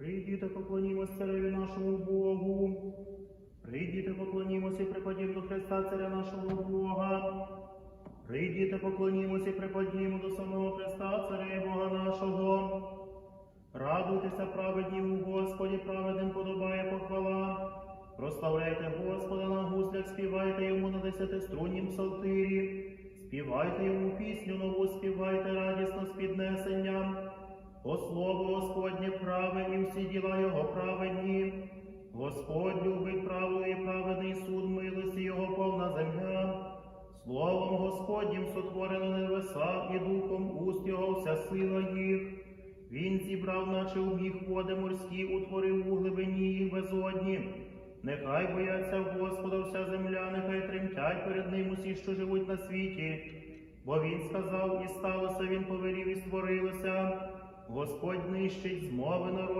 Прийдіте, поклонімось цареві нашому Богу. Прийдіте, поклонімося і припадімо до Христа, царя нашого Бога. Прийдіте, поклонімося і припадімо до самого Христа, царя Бога нашого. Радуйтеся, праведні у Господі, праведним подобає похвала. Прославляйте Господа на гуслях, співайте йому на десятиструннім псалтирі. Співайте йому пісню нову, співайте радісно з піднесенням. Слово Господнє праве і всі діла його праведні. Господь любить правду і праведний суд, милості його повна земля. Словом Господнім сотворено небеса і духом уст його вся сила їх. Він зібрав, наче у міг води морські, утворив у глибині їх безодні. Нехай бояться Господа вся земля, нехай тремтять перед ним усі, що живуть на світі. Бо він сказав, і сталося, він повелів, і створилося. Господь нищить змови народів.